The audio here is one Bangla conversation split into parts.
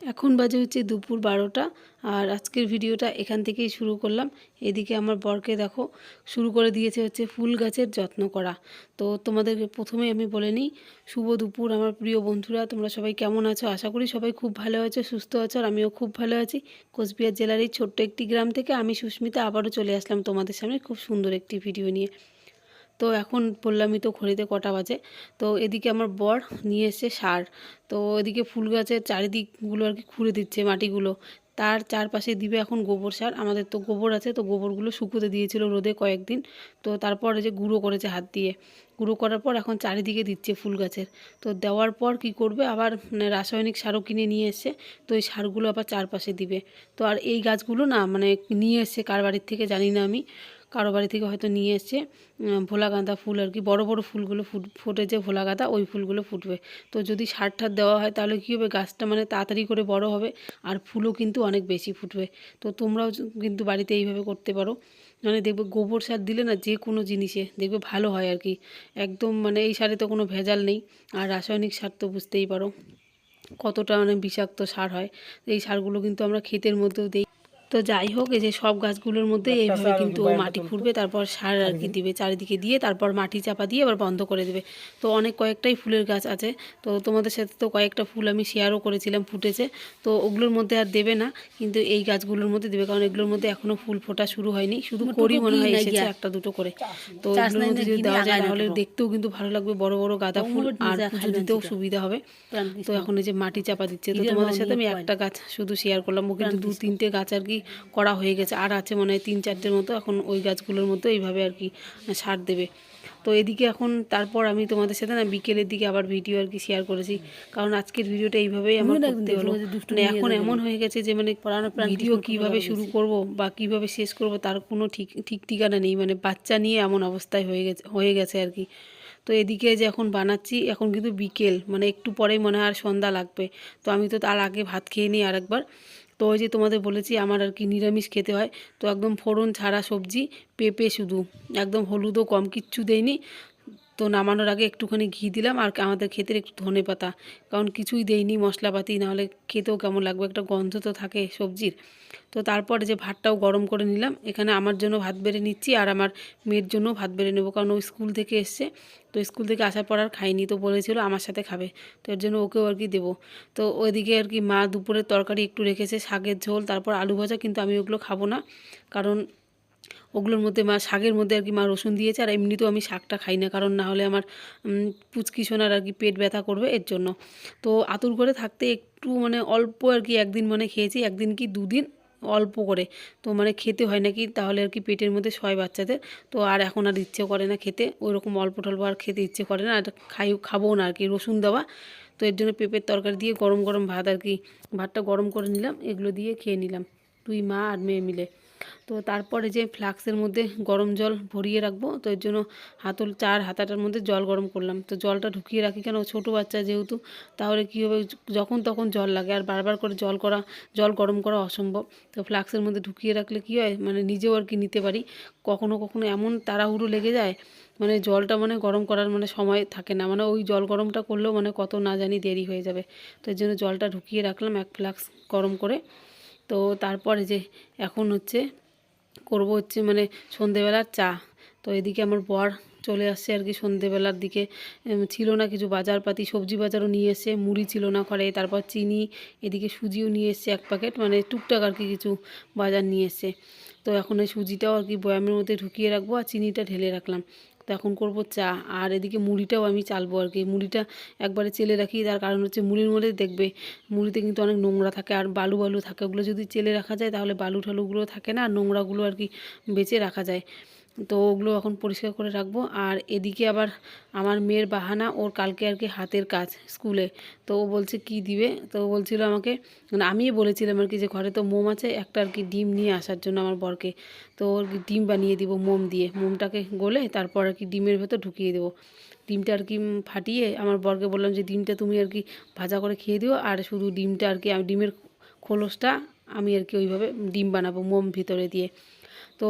এখন বাজে হচ্ছে দুপুর বারোটা আর আজকের ভিডিওটা এখান থেকেই শুরু করলাম। এদিকে আমার বরকে দেখো, শুরু করে দিয়েছে হচ্ছে ফুল গাছের যত্ন করা। তো তোমাদেরকে প্রথমেই আমি বলে নিই, শুভ দুপুর আমার প্রিয় বন্ধুরা। তোমরা সবাই কেমন আছো? আশা করি সবাই খুব ভালো আছো, সুস্থ আছো, আর আমিও খুব ভালো আছি। কোচবিহার জেলার এই ছোট্ট একটি গ্রাম থেকে আমি সুস্মিতা আবারও চলে আসলাম তোমাদের সামনে খুব সুন্দর একটি ভিডিও নিয়ে। তো এখন বললামই তো ঘড়িতে কটা বাজে। তো এদিকে আমার বর নিয়ে এসছে সার। তো এদিকে ফুল গাছের চারিদিকগুলো আর কি খুঁড়ে দিচ্ছে মাটিগুলো। তার চারপাশে দিবে এখন গোবর সার। আমাদের তো গোবর আছে, তো গোবরগুলো শুকোতে দিয়েছিল রোদে কয়েকদিন। তো তারপর যে গুঁড়ো করেছে হাত দিয়ে। গুঁড়ো করার পর এখন চারিদিকে দিচ্ছে ফুল গাছের। তো দেওয়ার পর কি করবে? আবার মানে রাসায়নিক সারও কিনে নিয়ে এসছে। তো এই সারগুলো আবার চারপাশে দিবে। তো আর এই গাছগুলো না মানে নিয়ে এসছে কার বাড়ির থেকে জানি না আমি। কারও বাড়ি থেকে হয়তো নিয়ে এসছে ভোলা গাঁদা ফুল আর কি, বড় বড় ফুলগুলো ফুট ফোটে যে ভোলা গাঁদা, ওই ফুলগুলো ফুটবে। তো যদি সার ঠার দেওয়া হয় তাহলে কী হবে? গাছটা মানে তাড়াতাড়ি করে বড় হবে আর ফুলও কিন্তু অনেক বেশি ফুটবে। তো তোমরাও কিন্তু বাড়িতে এইভাবে করতে পারো। মানে দেখবে গোবর সার দিলে না যে কোনো জিনিসে দেখবে ভালো হয় আর কি। একদম মানে এই সারে তো কোনো ভেজাল নেই আর রাসায়নিক সার তো বুঝতেই পারো কতটা মানে বিষাক্ত সার হয়। এই সারগুলো কিন্তু আমরা ক্ষেতের মধ্যেও দিই। তো যাই হোক এই যে সব গাছগুলোর মধ্যে এইভাবে কিন্তু মাটি খুঁড়বে তারপর সার আর কি দিবে চারিদিকে দিয়ে তারপর মাটি চাপা দিয়ে আবার বন্ধ করে দেবে। তো অনেক কয়েকটাই ফুলের গাছ আছে। তো তোমাদের সাথে তো কয়েকটা ফুল আমি শেয়ারও করেছিলাম ফুটেছে। তো ওগুলোর মধ্যে আর দেবে না কিন্তু এই গাছগুলোর মধ্যে দেবে কারণ এগুলোর মধ্যে এখনও ফুল ফোটা শুরু হয়নি। শুধু করি মনে হয় এসেছে একটা দুটো করে। তো এগুলোর মধ্যে যদি দেওয়া যায় তাহলে দেখতেও কিন্তু ভালো লাগবে বড় বড় গাঁদা ফুল আর পুজো দিতেও সুবিধা হবে। তো এখন এই যে মাটি চাপা দিচ্ছে তো তোমাদের সাথে আমি একটা গাছ শুধু শেয়ার করলাম ও কিন্তু দু তিনটে গাছ আর কি করা হয়ে গেছে। আর আছে মনে হয় তিন চারটের মতো এখন ওই গাছগুলোর মতো এইভাবে আর কি সার দেবে। তো এদিকে এখন তারপর আমি তোমাদের সাথে না বিকেলের দিকে আবার ভিডিও আর কি শেয়ার করেছি। কারণ আজকের ভিডিওটা এইভাবেই আমার করতে হলো। মানে এখন এমন হয়ে গেছে যে মানে ভিডিও কীভাবে শুরু করব বা কীভাবে শেষ করব তার কোনো ঠিক ঠিক ঠিকানা নেই। মানে বাচ্চা নিয়ে এমন অবস্থায় হয়ে গেছে হয়ে গেছে আর কি। তো এদিকে যে এখন বানাচ্ছি এখন কিন্তু বিকেল মানে একটু পরেই মনে হয় আর সন্ধ্যা লাগবে। তো আমি তো তার আগে ভাত খেয়ে নিই আরেকবার। তো ওই যে তোমাদের বলেছি আমার আর কি নিরামিষ খেতে হয়। তো একদম ফোড়ন, ছাড়া সবজি, পেঁপে শুধু। একদম হলুদও কম, কিচ্ছু দেয়নি তো নামানোর আগে একটুখানি ঘি দিলাম আর আমাদের ক্ষেতের একটু ধনে পাতা। কারণ কিছুই দেইনি, মশলাপাতি, নাহলে খেতেও কেমন লাগবে? একটা গন্ধ তো থাকে সবজির। তো তারপরে যে ভাতটাও গরম করে নিলাম। এখানে আমার জন্য ভাত বেড়ে নিচ্ছি আর আমার মেয়ের জন্য ভাত বেড়ে নেব। কারণ ও স্কুল থেকে এসছে। তো স্কুল থেকে আসার পর আর খাইনি তো বলেছিল আমার সাথে খাবে। তো এর জন্য ওকেও আর কি দেবো। তো ওইদিকে আর কি মা দুপুরের তরকারি একটু রেখেছে। শাকের ঝোল, তারপর আলু ভাজা। কিন্তু আমি ওগুলো খাব না। কারণ ওগুলোর মধ্যে মা, শাকের মধ্যে আর কি মা রসুন দিয়েছে, আর এমনিতেও আমি শাকটা খাই না, কারণ না হলে আমার পুচকি সোনার আর কি পেট ব্যথা করবে এর জন্য। তো আতুর করে থাকতে একটু মানে অল্প আর কি একদিন মানে খেয়েছি, একদিন কি দুদিন অল্প করে। তো মানে খেতে হয় নাকি, তাহলে আর কি পেটের মধ্যে সয় বাচ্চাদের। তো আর এখন আর ইচ্ছে করে না খেতে ওই রকম অল্প টল্প আর খেতে ইচ্ছে করে না, আর খাই, খাব না আর কি রসুন দেওয়া। তো এর জন্য পেঁপের তরকারি দিয়ে গরম গরম ভাত আর কি, ভাতটা গরম করে নিলাম, এগুলো দিয়ে খেয়ে নিলাম। তুই মা আর মেয়ে মিলে। তো তারপরে যে ফ্লাক্সের মধ্যে গরম জল ভরিয়ে রাখব, তো এর জন্য হাতল, চার হাতাটার মধ্যে জল গরম করলাম। তো জলটা ঢুকিয়ে রাখি কেন? ছোটো বাচ্চা যেহেতু, তাহলে কী হবে? যখন তখন জল লাগে। আর বারবার করে জল করা, জল গরম করা অসম্ভব। তো ফ্লাক্সের মধ্যে ঢুকিয়ে রাখলে কী হয়? মানে নিজেও আর কি নিতে পারি। কখনো কখনো এমন তাড়াহুড়ো লেগে যায় মানে জলটা মানে গরম করার মানে সময় থাকে না। মানে ওই জল গরমটা করলেও মানে কত না জানি দেরি হয়ে যাবে। তো এর জন্য জলটা ঢুকিয়ে রাখলাম এক ফ্লাক্স গরম করে। তো তারপরে যে এখন হচ্ছে করব হচ্ছে মানে সন্ধেবেলার চা। তো এদিকে আমার বর চলে আসছে আর কি সন্ধেবেলার দিকে। ছিল না কিছু বাজারপাতি, সবজি বাজারও নিয়ে এসছে মুড়ি ছিল না ঘরে, তারপর চিনি, এদিকে সুজিও নিয়ে এসছে এক প্যাকেট মানে টুকটাক আর কি কিছু বাজার নিয়ে এসছে। তো এখন এই সুজিটাও আর কি বয়ামের মধ্যে ঢুকিয়ে রাখব আর চিনিটা ঢেলে রাখলাম। তো এখন করব চা। আর এদিকে মুড়িটাও আমি চালবো আর কি। মুড়িটা একবারে চেলে রাখি, তার কারণ হচ্ছে মুড়ির মধ্যে দেখবে মুড়িতে কিন্তু অনেক নোংরা থাকে আর বালু বালু থাকে। ওগুলো যদি চেলে রাখা যায় তাহলে বালু ঠালুগুলো থাকে না আর নোংরাগুলো আর কি বেঁচে রাখা যায়। তো ওগুলো এখন পরিষ্কার করে রাখব। আর এদিকে আবার আমার মেয়ের বাহানা, ওর কালকে আর কি হাতের কাজ স্কুলে। তো ও বলছে, কি দিবে? তো ও বলছিল আমাকে মানে আমিই বলেছিলাম আর কি যে ঘরে তো মোম আছে, একটা আর কি ডিম নিয়ে আসার জন্য আমার বরকে। তো ওর ডিম বানিয়ে দিব মোম দিয়ে, মোমটাকে গলে তারপর আর কি ডিমের ভেতর ঢুকিয়ে দেবো। ডিমটা আর কি ফাটিয়ে আমার বরকে বললাম যে, ডিমটা তুমি আর কি ভাজা করে খেয়ে দিও, আর শুধু ডিমটা আর কি, ডিমের খোলসটা আমি আর কি ওইভাবে ডিম বানাবো মোম ভিতরে দিয়ে। তো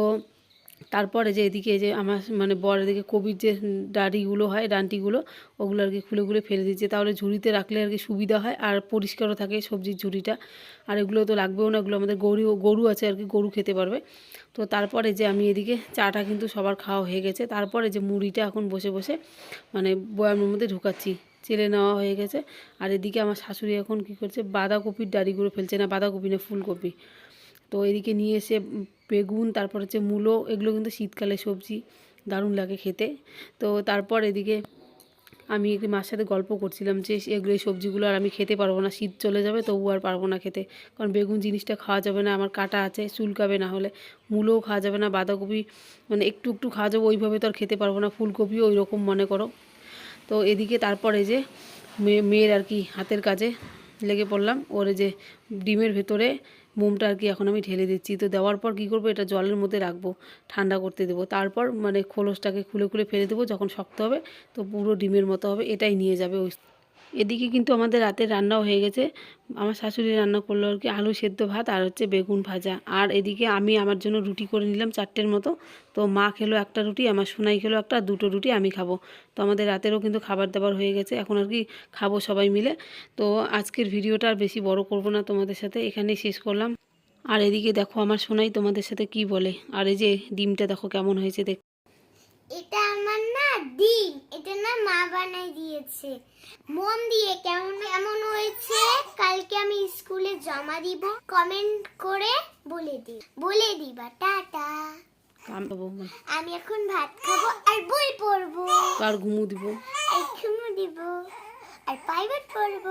তারপরে যে এদিকে যে আমার মানে বর এদিকে কবির যে ডাঁটিগুলো হয় ডান্টিগুলো ওগুলো আর কি খুলে খুলে ফেলে দিচ্ছে। তাহলে ঝুড়িতে রাখলে আর কি সুবিধা হয় আর পরিষ্কারও থাকে সবজির ঝুড়িটা। আর এগুলো তো লাগবেও না, এগুলো আমাদের গরু গরু আছে আর কি, গরু খেতে পারবে। তো তারপরে যে আমি এদিকে চাটা কিন্তু সবার খাওয়া হয়ে গেছে। তারপরে যে মুড়িটা এখন বসে বসে মানে বয়ামের মধ্যে ঢুকাচ্ছি, চেলে নেওয়া হয়ে গেছে। আর এদিকে আমার শাশুড়ি এখন কী করছে, বাঁধাকপির ডাড়িগুলো ফেলছে না, বাঁধাকপি না, ফুলকপি। তো এদিকে নিয়ে এসে বেগুন, তারপর হচ্ছে মূলো, এগুলো কিন্তু শীতকালে সবজি, দারুণ লাগে খেতে। তো তারপর এদিকে আমি একটি মার সাথে গল্প করছিলাম যে এগুলো এই সবজিগুলো আর আমি খেতে পারব না, শীত চলে যাবে তবু আর পারব না খেতে। কারণ বেগুন জিনিসটা খাওয়া যাবে না, আমার কাটা আছে, চুলকাবে না হলে। মূলোও খাওয়া যাবে না, বাঁধাকপি মানে একটু একটু খাওয়া যাবে, ওইভাবে তো আর খেতে পারব না, ফুলকপিও ওই রকম মনে করো। তো এদিকে তারপরে যে মেয়ে মেয়ের আর কি হাতের কাজে লেগে পড়লাম, ওর যে ডিমের ভেতরে মোমটা আর কি এখন আমি ঢেলে দিচ্ছি। তো দেওয়ার পর কি করব? এটা জলের মধ্যে রাখব, ঠান্ডা করতে দেবো। তারপর মানে খোলসটাকে খুলে খুলে ফেলে দেবো যখন শক্ত হবে, তো পুরো ডিমের মতো হবে। এটাই নিয়ে যাবে ওই এদিকে কিন্তু আমাদের রাতের রান্নাও হয়ে গেছে। আমার শাশুড়ি রান্না করল আর কি, আলু সেদ্ধ ভাত আর হচ্ছে বেগুন ভাজা। আর এদিকে আমি আমার জন্য রুটি করে নিলাম চারটের মতো। তো মা খেলো একটা রুটি, আমার সোনাই খেলো একটা, দুটো রুটি আমি খাব। তো আমাদের রাতেরও কিন্তু খাবার দাবার হয়ে গেছে। এখন আর কি খাব সবাই মিলে। তো আজকের ভিডিওটা আর বেশি বড় করব না তোমাদের সাথে, এখানেই শেষ করলাম। আর এদিকে দেখো আমার সোনাই তোমাদের সাথে কি বলে। আর এই যে ডিমটা দেখো কেমন হয়েছে দেখ এটা আমার না ডিম এটা না মা বানাই দিয়েছে। মন দিয়ে কেমন কেমন হয়েছে কালকে আমি স্কুলে জমা দিব কমেন্ট করে বলে দি বলে দিবা টাটা। আমি এখন ভাত খাব আর বই পড়ব। আর ঘুমু দিব। আর ঘুমো দিব। আর প্রাইভেট পড়ব।